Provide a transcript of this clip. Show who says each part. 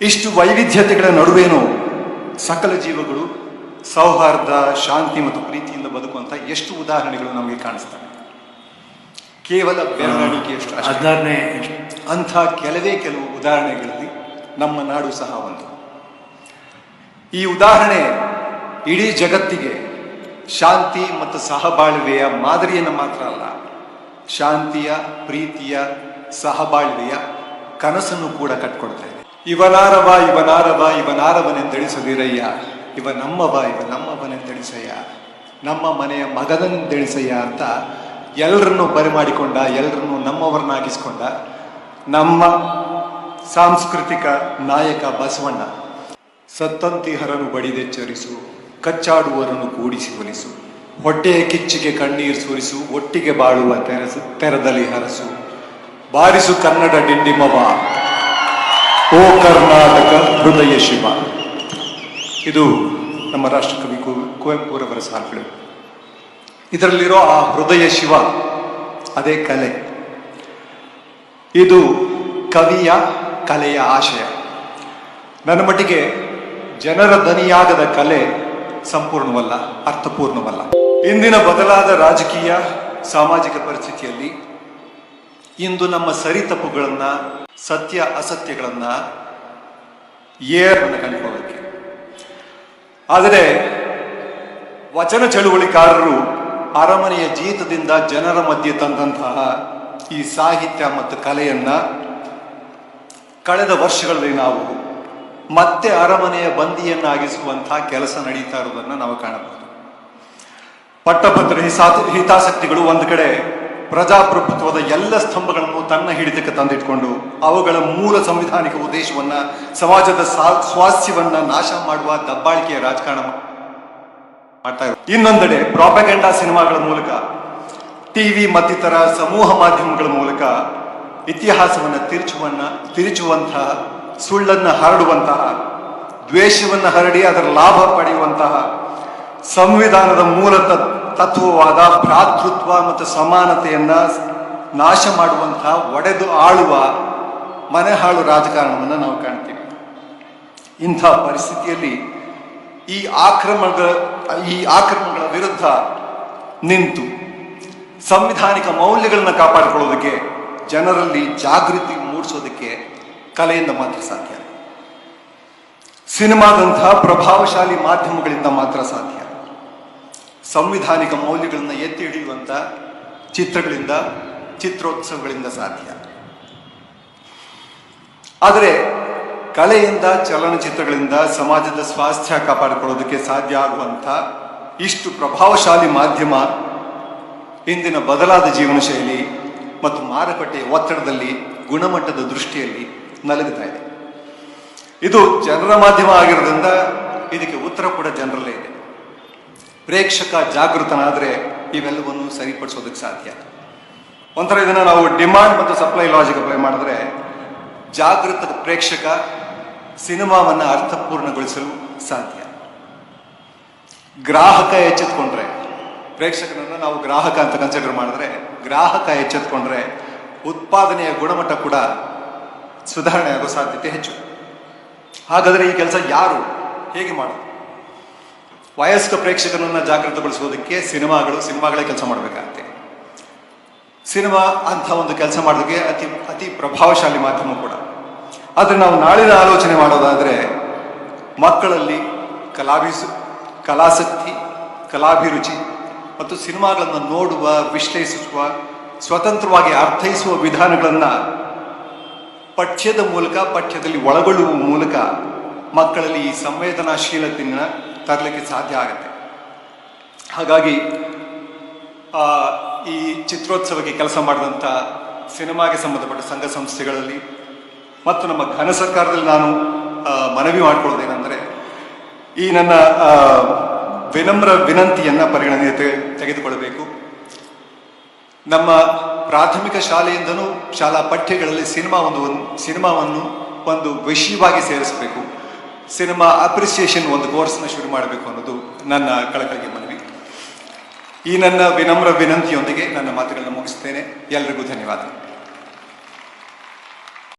Speaker 1: ಇಷ್ಟು ವೈವಿಧ್ಯತೆಗಳ ನಡುವೆನೂ ಸಕಲ ಜೀವಗಳು ಸೌಹಾರ್ದ ಶಾಂತಿ ಮತ್ತು ಪ್ರೀತಿಯಿಂದ ಬದುಕುವಂತ ಎಷ್ಟು ಉದಾಹರಣೆಗಳು ನಮಗೆ ಕಾಣಿಸ್ತವೆ. ಕೇವಲ ಅಷ್ಟೇ.
Speaker 2: ಹದಿನಾರನೇ
Speaker 1: ಅಂಥ ಕೆಲವೇ ಕೆಲವು ಉದಾಹರಣೆಗಳಲ್ಲಿ ನಮ್ಮ ನಾಡು ಸಹ ಒಂದು. ಈ ಉದಾಹರಣೆ ಇಡೀ ಜಗತ್ತಿಗೆ ಶಾಂತಿ ಮತ್ತು ಸಹಬಾಳ್ವೆಯ ಮಾದರಿಯನ್ನು ಮಾತ್ರ ಅಲ್ಲ ಶಾಂತಿಯ ಪ್ರೀತಿಯ ಸಹಬಾಳ್ವೆಯ ಕನಸನ್ನು ಕೂಡ ಕಟ್ಕೊಡ್ತಾ ಇವನಾರವ ಇವನಾರವ ಇವನಾರವನೆಂದೆಳಿಸದಿರಯ್ಯ ಇವ ನಮ್ಮವ, ಇವ ನಮ್ಮವನೆಂದೆಳಿಸಯ್ಯ ನಮ್ಮ ಮನೆಯ ಮಗನೆಂದೆಳಿಸಯ್ಯ ಅಂತ ಎಲ್ಲರನ್ನೂ ಬರಮಾಡಿಕೊಂಡ ಎಲ್ಲರನ್ನು ನಮ್ಮವರನ್ನಾಗಿಸ್ಕೊಂಡ ನಮ್ಮ ಸಾಂಸ್ಕೃತಿಕ ನಾಯಕ ಬಸವಣ್ಣ, ಸತ್ತಂತಿಹರನು ಬಡಿದೆಚ್ಚರಿಸು, ಕಚ್ಚಾಡುವರನ್ನು ಕೂಡಿಸಿ ಒಲಿಸು ಹೊಟ್ಟೆಯ ಕಿಚ್ಚಿಗೆ ಕಣ್ಣೀರು ಸುರಿಸು, ಒಟ್ಟಿಗೆ ಬಾಳುವ ತೆರಸು, ತೆರದಲ್ಲಿ ಹರಸು. ಬಾರಿಸು ಕನ್ನಡ ಡಿಂಡಿಮವ. ಓ ಕರ್ನಾಟಕ ಹೃದಯ ಶಿವ. ಇದು ನಮ್ಮ ರಾಷ್ಟ್ರಕವಿ ಕುವೆಂಪುರವರ ಸಾಲುಗಳು ಇದರಲ್ಲಿರೋ ಆ ಹೃದಯ ಶಿವ, ಅದೇ ಕಲೆ. ಇದು ಕವಿಯ ಕಲೆಯ ಆಶಯ. ನನ್ನ ಮಟ್ಟಿಗೆ ಜನರ ದನಿಯಾಗದ ಕಲೆ ಸಂಪೂರ್ಣವಲ್ಲ, ಅರ್ಥಪೂರ್ಣವಲ್ಲ. ಇಂದಿನ ಬದಲಾದ ರಾಜಕೀಯ, ಸಾಮಾಜಿಕ ಪರಿಸ್ಥಿತಿಯಲ್ಲಿ ಇಂದು ನಮ್ಮ ಸರಿ ತಪ್ಪುಗಳನ್ನ, ಸತ್ಯ ಅಸತ್ಯಗಳನ್ನ ಏರ್ನ ಕಂಡುಕೊಳ್ಳೋದಕ್ಕೆ ಆದರೆ ವಚನ ಚಳುವಳಿಕಾರರು ಅರಮನೆಯ ಜೀತದಿಂದ ಜನರ ಮಧ್ಯೆ ತಂದಂತಹ ಈ ಸಾಹಿತ್ಯ ಮತ್ತು ಕಲೆಯನ್ನ ಕಳೆದ ವರ್ಷಗಳಲ್ಲಿ ನಾವು ಮತ್ತೆ ಅರಮನೆಯ ಬಂದಿಯನ್ನಾಗಿಸುವಂತಹ ಕೆಲಸ ನಡೀತಾ ಇರುವುದನ್ನು ನಾವು ಕಾಣಬಹುದು. ಪಟ್ಟಭದ್ರ ಹಿತಾಸಕ್ತಿಗಳು ಒಂದು ಕಡೆ ಪ್ರಜಾಪ್ರಭುತ್ವದ ಎಲ್ಲ ಸ್ತಂಭಗಳನ್ನು ತನ್ನ ಹಿಡಿತಕ್ಕೆ ತಂದಿಟ್ಕೊಂಡು ಅವುಗಳ ಮೂಲ ಸಂವಿಧಾನಿಕ ಉದ್ದೇಶವನ್ನ, ಸಮಾಜದ ಸ್ವಾಸ್ಥ್ಯವನ್ನ ನಾಶ ಮಾಡುವ ದಬ್ಬಾಳಿಕೆಯ ರಾಜಕಾರಣ ಮಾಡ್ತಾ ಇದ್ದಾರೆ ಇನ್ನೊಂದೆಡೆ ಪ್ರಾಪಗೆಂಡಾ ಸಿನಿಮಾಗಳ ಮೂಲಕ ಟಿವಿ ಮತ್ತಿತರ ಸಮೂಹ ಮಾಧ್ಯಮಗಳ ಮೂಲಕ ಇತಿಹಾಸವನ್ನು ತಿರುಚುವನ್ನ, ತಿರುಚುವಂತಹ, ಸುಳ್ಳನ್ನು ಹರಡುವಂತಹ, ದ್ವೇಷವನ್ನು ಹರಡಿ ಅದರ ಲಾಭ ಪಡೆಯುವಂತಹ ಸಂವಿಧಾನದ ಮೂಲ ತತ್ವವಾದ ಭ್ರಾತೃತ್ವ ಮತ್ತು ಸಮಾನತೆಯನ್ನ ನಾಶ ಮಾಡುವಂತಹ ಒಡೆದು ಆಳುವ ಮನೆಹಾಳು ರಾಜಕಾರಣವನ್ನು ನಾವು ಕಾಣ್ತೀವಿ. ಇಂಥ ಪರಿಸ್ಥಿತಿಯಲ್ಲಿ ಈ ಆಕ್ರಮಣಗಳ ಈ ಆಕ್ರಮಣಗಳ ವಿರುದ್ಧ ನಿಂತು ಸಂವಿಧಾನಿಕ ಮೌಲ್ಯಗಳನ್ನ ಕಾಪಾಡಿಕೊಳ್ಳೋದಕ್ಕೆ ಜನರಲ್ಲಿ ಜಾಗೃತಿ ಮೂಡಿಸೋದಕ್ಕೆ ಕಲೆಯಿಂದ ಮಾತ್ರ ಸಾಧ್ಯ. ಸಿನಿಮಾದಂತಹ ಪ್ರಭಾವಶಾಲಿ ಮಾಧ್ಯಮಗಳಿಂದ ಮಾತ್ರ ಸಾಧ್ಯ. ಸಂವಿಧಾನಿಕ ಮೌಲ್ಯಗಳನ್ನು ಎತ್ತಿ ಹಿಡಿಯುವಂಥ ಚಿತ್ರಗಳಿಂದ, ಚಿತ್ರೋತ್ಸವಗಳಿಂದ ಸಾಧ್ಯ. ಆದರೆ ಕಲೆಯಿಂದ, ಚಲನಚಿತ್ರಗಳಿಂದ, ಸಮಾಜದ ಸ್ವಾಸ್ಥ್ಯ ಕಾಪಾಡಿಕೊಳ್ಳೋದಕ್ಕೆ ಸಾಧ್ಯ ಆಗುವಂಥ ಇಷ್ಟು ಪ್ರಭಾವಶಾಲಿ ಮಾಧ್ಯಮ ಇಂದಿನ ಬದಲಾದ ಜೀವನ ಶೈಲಿ ಮತ್ತು ಮಾರುಕಟ್ಟೆಯ ಒತ್ತಡದಲ್ಲಿ, ಗುಣಮಟ್ಟದ ದೃಷ್ಟಿಯಲ್ಲಿ ನಲಗುತ್ತಾ ಇದೆ. ಇದು ಜನರ ಮಾಧ್ಯಮ ಆಗಿರೋದ್ರಿಂದ ಇದಕ್ಕೆ ಉತ್ತರ ಕೂಡ ಜನರಲ್ಲೇ ಇದೆ. ಪ್ರೇಕ್ಷಕ ಜಾಗೃತನಾದರೆ ಇವೆಲ್ಲವನ್ನು ಸರಿಪಡಿಸೋದಕ್ಕೆ ಸಾಧ್ಯ. ಒಂಥರ ಇದನ್ನು ನಾವು ಡಿಮಾಂಡ್ ಮತ್ತು ಸಪ್ಲೈ ಲಾಜಿಕ್ ಅಪ್ಲೈ ಮಾಡಿದ್ರೆ ಜಾಗೃತ ಪ್ರೇಕ್ಷಕ ಸಿನಿಮಾವನ್ನು ಅರ್ಥಪೂರ್ಣಗೊಳಿಸಲು ಸಾಧ್ಯ. ಗ್ರಾಹಕ ಎಚ್ಚೆತ್ಕೊಂಡ್ರೆ, ಪ್ರೇಕ್ಷಕರನ್ನು ನಾವು ಗ್ರಾಹಕ ಅಂತ ಕನ್ಸಿಡರ್ ಮಾಡಿದ್ರೆ, ಗ್ರಾಹಕ ಎಚ್ಚೆತ್ಕೊಂಡ್ರೆ ಉತ್ಪಾದನೆಯ ಗುಣಮಟ್ಟ ಕೂಡ ಸುಧಾರಣೆ ಆಗೋ ಸಾಧ್ಯತೆ ಹೆಚ್ಚು. ಹಾಗಾದರೆ ಈ ಕೆಲಸ ಯಾರು, ಹೇಗೆ ಮಾಡೋದು? ವಯಸ್ಕ ಪ್ರೇಕ್ಷಕನನ್ನ ಜಾಗೃತಗೊಳಿಸೋದಕ್ಕೆ ಸಿನಿಮಾಗಳು, ಸಿನಿಮಾಗಳೇ ಕೆಲಸ ಮಾಡಬೇಕಾಗತ್ತೆ. ಸಿನಿಮಾ ಅಂತ ಒಂದು ಕೆಲಸ ಮಾಡೋದಕ್ಕೆ ಅತಿ ಅತಿ ಪ್ರಭಾವಶಾಲಿ ಮಾಧ್ಯಮ ಕೂಡ. ಆದರೆ ನಾವು ನಾಳಿನ ಆಲೋಚನೆ ಮಾಡೋದಾದರೆ ಮಕ್ಕಳಲ್ಲಿ ಕಲಾಭಿಸು, ಕಲಾಸಕ್ತಿ, ಕಲಾಭಿರುಚಿ ಮತ್ತು ಸಿನಿಮಾಗಳನ್ನು ನೋಡುವ, ವಿಶ್ಲೇಷಿಸುವ, ಸ್ವತಂತ್ರವಾಗಿ ಅರ್ಥೈಸುವ ವಿಧಾನಗಳನ್ನು ಪಠ್ಯದ ಮೂಲಕ, ಪಠ್ಯದಲ್ಲಿ ಒಳಗೊಳ್ಳುವ ಮೂಲಕ ಮಕ್ಕಳಲ್ಲಿ ಈ ಸಂವೇದನಾಶೀಲತೆಯನ್ನು ತರಲಿಕ್ಕೆ ಸಾಧ್ಯ ಆಗುತ್ತೆ. ಹಾಗಾಗಿ ಈ ಚಿತ್ರೋತ್ಸವಕ್ಕೆ ಕೆಲಸ ಮಾಡಿದಂಥ ಸಿನಿಮಾಗೆ ಸಂಬಂಧಪಟ್ಟ ಸಂಘ ಸಂಸ್ಥೆಗಳಲ್ಲಿ ಮತ್ತು ನಮ್ಮ ಘನ ಸರ್ಕಾರದಲ್ಲಿ ನಾನು ಮನವಿ ಮಾಡ್ಕೊಳ್ಳೋದೇನೆಂದರೆ, ಈ ನನ್ನ ವಿನಮ್ರ ವಿನಂತಿಯನ್ನು ಪರಿಗಣನೆ ತೆಗೆದುಕೊಳ್ಳಬೇಕು. ನಮ್ಮ ಪ್ರಾಥಮಿಕ ಶಾಲೆಯಿಂದನೂ ಶಾಲಾ ಪಠ್ಯಗಳಲ್ಲಿ ಸಿನಿಮಾ ಒಂದು, ಸಿನಿಮಾವನ್ನು ಒಂದು ವಿಷಯವಾಗಿ ಸೇರಿಸಬೇಕು. ಸಿನಿಮಾ ಅಪ್ರಿಸಿಯೇಷನ್ ಒಂದು ಕೋರ್ಸ್ನ ಶುರು ಮಾಡಬೇಕು ಅನ್ನೋದು ನನ್ನ ಕಳಕಳಿಗೆ ಮನವಿ. ಈ ನನ್ನ ವಿನಮ್ರ ವಿನಂತಿಯೊಂದಿಗೆ ನನ್ನ ಮಾತುಗಳನ್ನು ಮುಗಿಸ್ತೇನೆ. ಎಲ್ರಿಗೂ ಧನ್ಯವಾದ.